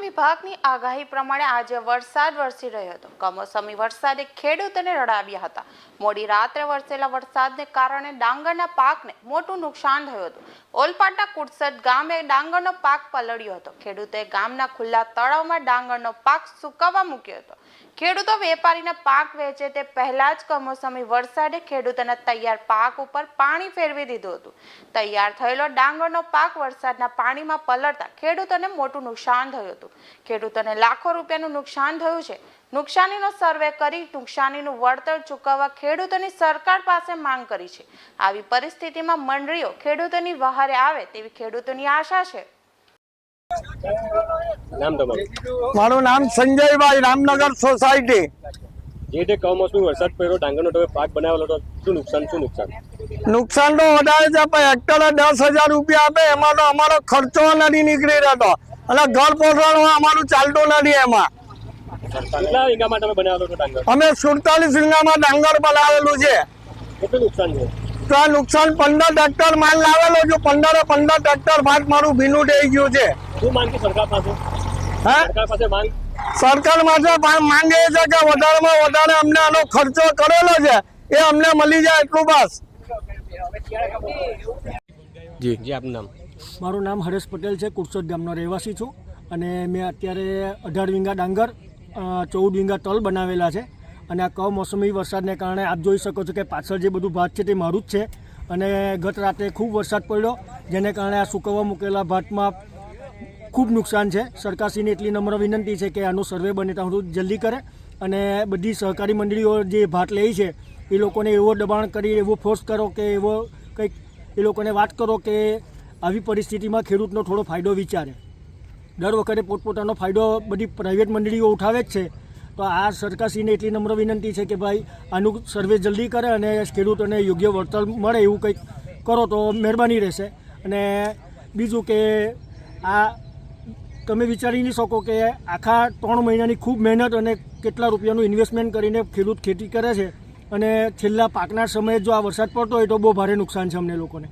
વિભાગની આગાહી પ્રમાણે આજે વરસાદ વરસી રહ્યો હતો. કમોસમી વરસાદે ખેડૂતોને રડાવ્યા હતા. મોડી રાત્રે વરસેલા વરસાદને કારણે ડાંગરના પાકને મોટું નુકસાન થયું હતું. ઓલપાટા કુડસદ ગામે ડાંગરનો પાક પલળ્યો હતો. ખેડૂતોએ ગામના ખુલ્લા તળાવમાં ડાંગરનો પાક સુકાવા મૂક્યો હતો. ખેડૂતો વેપારીને પાક વેચે તે પહેલા જ કમોસમી વરસાદે ખેડૂતોના તૈયાર પાક ઉપર પાણી ફેરવી દીધું હતું. તૈયાર થયેલો ડાંગરનો પાક વરસાદના પાણીમાં પલળતા ખેડૂતોને મોટું નુકસાન થયું હતું. ખેડૂતોને લાખો રૂપિયાનું નુકસાન થયું છે. નુકસાનીનો સર્વે કરી નુકસાનીનું વળતર ચૂકવવા ખેડૂતોની સરકાર પાસે માંગ કરી છે. આવી પરિસ્થિતિમાં મંડળીઓ ખેડૂતોની વહારે આવે તેવી ખેડૂતોની આશા છે. નામ તમારું? મારું નામ સંજયભાઈ રામનગર સોસાયટી. જે તે કમોસમી વરસાદ પડ્યો ડાંગરનો તમે પાક બનાવેલો તો શું નુકસાન શું નુકસાન? નુકસાન તો વધારે છે પણ હેક્ટરે દસ હજાર રૂપિયા આપે એમાં તો અમારો ખર્ચો નથી નીકળી રહેતો. અને ઘર પોષણ અમારું ચાલતું નથી એમાં. અમે સુડતાલીસ વીઘામાં ડાંગર બનાવેલું છે. છે? તો આ નુકસાન પંદર ટ્રેક્ટર માલ લાવેલો છું પંદરે પંદર ટ્રેક્ટર ભાગ મારું ભીનું થઈ ગયું છે. શું માંગ છે સરકાર પાસે? હા? સરકાર પાસે માંગ? સરકાર માટે માંગે છે કે વધારેમાં વધારે અમને આનો ખર્ચો કરેલો છે એ અમને મળી જાય એટલું બસ. જી. જી આપનું નામ? મારું નામ હરેશ પટેલ છે કુરસોદ ગામનો રહેવાસી છું. અને મેં અત્યારે અઢાર વીંગા ડાંગર ચૌદ વીંગા તલ બનાવેલા છે. અને આ કમોસમી વરસાદને કારણે આપ જોઈ શકો છો કે પાછળ જે બધું ભાત છે તે મારું જ છે. અને ગત રાતે ખૂબ વરસાદ પડ્યો જેને કારણે આ સુકવવા મૂકેલા ભાતમાં ખૂબ નુકસાન છે. સરકારશ્રીને એટલી નમ્ર વિનંતી છે કે આનું સર્વે બને ત્યાં સુધી જલ્દી કરે અને બધી સહકારી મંડળીઓ જે ભાત લે છે, એ લોકોને એવો દબાણ કરી, એવો ફોર્સ કરો કે એવો કંઈક, એ લોકોને વાત કરો કે આવી પરિસ્થિતિમાં ખેડૂતનો થોડો ફાયદો વિચારે. દર વખતે પોતપોતાનો ફાયદો બધી પ્રાઇવેટ મંડળીઓ ઉઠાવે જ છે. તો આ સરકારશ્રીને એટલી નમ્ર વિનંતી છે કે ભાઈ, આનું સર્વે જલ્દી કરે અને ખેડૂતોને યોગ્ય વળતર મળે એવું કંઈક કરો તો મહેરબાની રહેશે. અને બીજું કે આ તમે વિચારી નહીં શકો કે આખા ત્રણ મહિનાની ખૂબ મહેનત અને કેટલા રૂપિયાનું ઇન્વેસ્ટમેન્ટ કરીને ખેડૂત ખેતી કરે છે. અને છેલ્લા પાકના સમયે જો આ વરસાદ પડતો હોય તો બહુ ભારે નુકસાન છે અમને લોકોને.